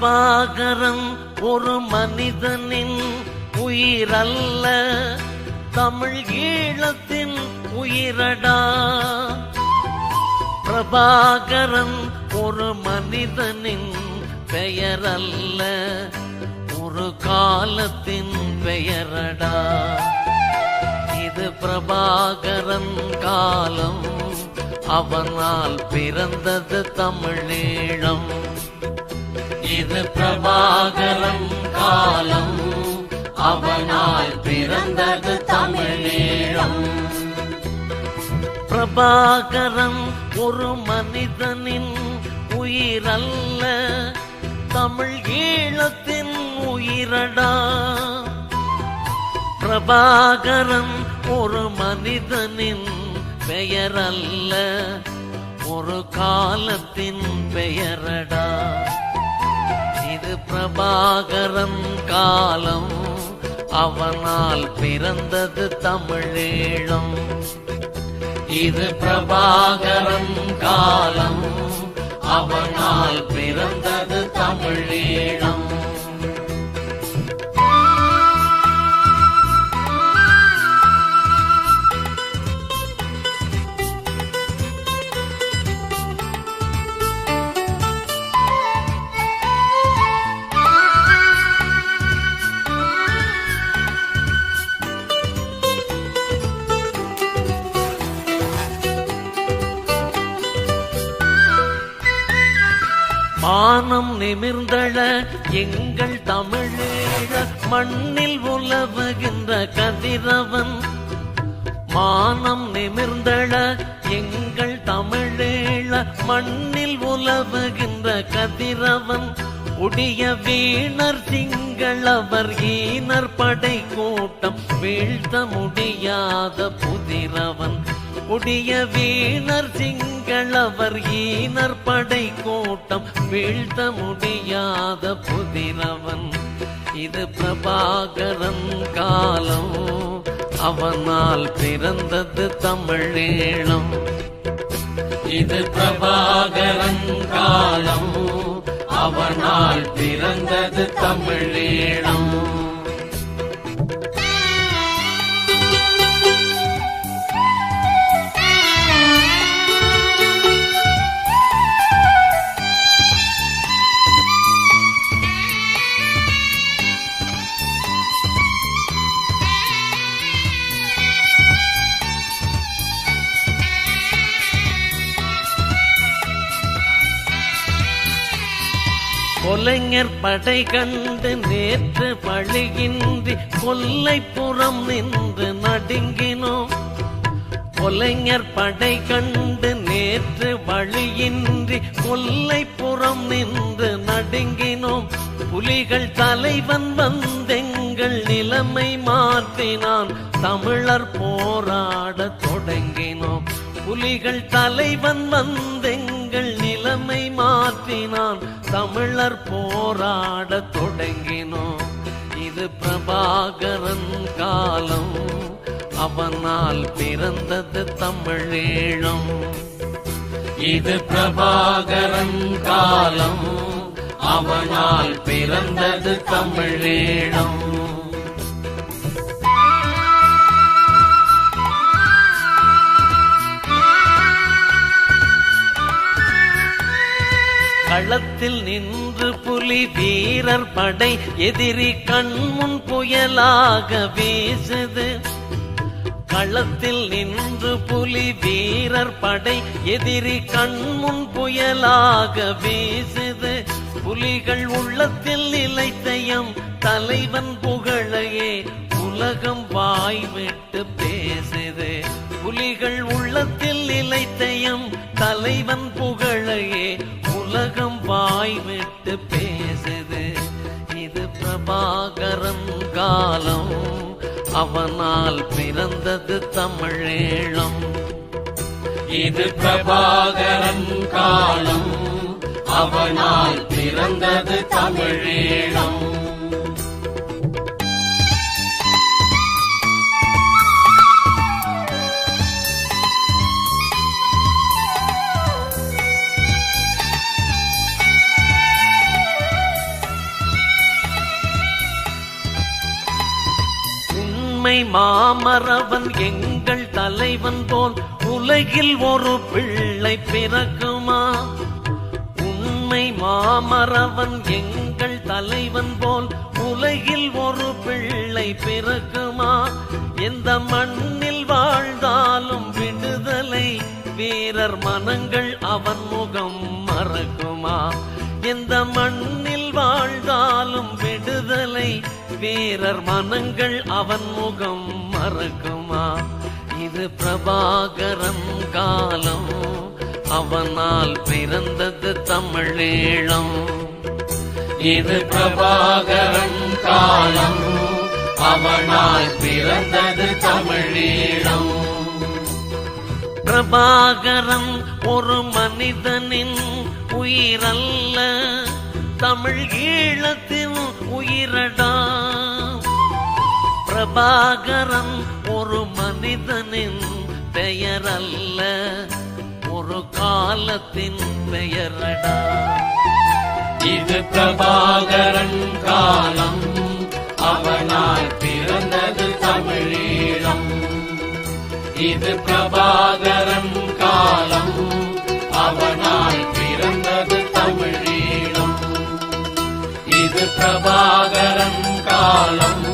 பிரபாகரன் ஒரு மனிதனின் உயிரல்ல. தமிழ் ஈழத்தின் உயிரடா. பிரபாகரன் ஒரு மனிதனின் பெயரல்ல. ஒரு காலத்தின் பெயரடா. இது பிரபாகரன் காலம். அவனால் பிறந்தது தமிழீழம் இது பிரபாகரம் காலம். அவனால் பிறந்தது தமிழீழம். பிரபாகரம் ஒரு மனிதனின் உயிரல்ல. தமிழ் ஈழத்தின் உயிரடா. பிரபாகரன் ஒரு மனிதனின் பெயரல்ல. ஒரு காலத்தின் பெயரடா. இது பிரபாகரன் காலம். அவனால் பிறந்தது தமிழீழம். இது பிரபாகரன் காலம். அவனால் பிறந்தது தமிழீழம். மானம் நிமிர்ந்தள எங்கள் தமிழீழ மண்ணில் உலவுகின்ற கதிரவன். மானம் நிமிர்ந்தள எங்கள் தமிழீழ மண்ணில் உலவுகின்ற கதிரவன். உடைய வீணர் திங்களவர் ஈனர் படை கூட்டம் வீழ்த்த முடியாத புதிரவன். உடைய வீணர் சிங்களவர் ஈனர் படை கூட்டம் வீழ்த்த முடியாத புதினவன். இது பிரபாகரன் காலம். அவனால் பிறந்தது தமிழீழம் இது பிரபாகரன் காலம். அவனால் பிறந்தது தமிழீழம் கொலைஞர் படை கண்டு நேற்று பழியின்றி கொல்லைப்புறம் நின்று நடுங்கினோம். கொலைஞர் படை கண்டு நேற்று வழியின்றி கொல்லைப்புறம் நின்று நடுங்கினோம். புலிகள் தலைவன் வந்தெங்கள் நிலைமை மாற்றினான். தமிழர் போராட தொடங்கினோம். புலிகள் தலைவன் வந்தெங்கள் நிலைமை மாற்றினான். தமிழர் போராட தொடங்கினோம். இது பிரபாகரன் காலம். அவனால் பிறந்தது தமிழேழம். இது பிரபாகரன் காலம். அவனால் பிறந்தது தமிழேழம். களத்தில் நின்று புலி வீரர் படை எதிரி கண்முன் புயலாக வீசுது. களத்தில் நின்று புலி வீரர் படை எதிரி கண்முன் புயலாக வீசுது. புலிகள் உள்ளத்தில் நிலைத்தயம் தலைவன் புகழையே உலகம் வாய் விட்டு பேசுது. புலிகள் உள்ளத்தில் நிலைத்தயம் தலைவன் புகழையே பாகரம் காலம் அவனால் பிறந்தது தமிழீழம் இது பிரபாகரன் காலம் அவனால் பிறந்தது தமிழீழம் மாமரவன் எங்கள் தலைவன் போல் உலகில் ஒரு பிள்ளை பிறக்குமா? உண்மை மாமரவன் எங்கள் தலைவன் போல் உலகில் ஒரு பிள்ளை பிறக்குமா? எந்த மண்ணில் வாழ்ந்தாலும் விடுதலை வீரர் மனங்கள் அவன் முகம் மறக்குமா? எந்த மண்ணில் வாழ்ந்தாலும் விடுதலை வீரர் மனங்கள் அவன் முகம் மறக்குமா? இது பிரபாகரம் காலம். அவனால் பிறந்தது தமிழீழம். இது பிரபாகரன் காலம். அவனால் பிறந்தது தமிழீழம். பிரபாகரன் ஒரு மனிதனின் உயிரல்ல. தமிழ் ஈழத்தின் உயிரடா. பிரபாகரன் ஒரு மனிதனின் பெயர் அல்ல ஒரு காலத்தின் பெயரடா. இது பிரபாகரன் காலம் அவனால் பிறந்தது தமிழீழம். இது பிரபாகரன் காலம் அவனால் பிறந்தது தமிழீழம். இது பிரபாகரன் காலம்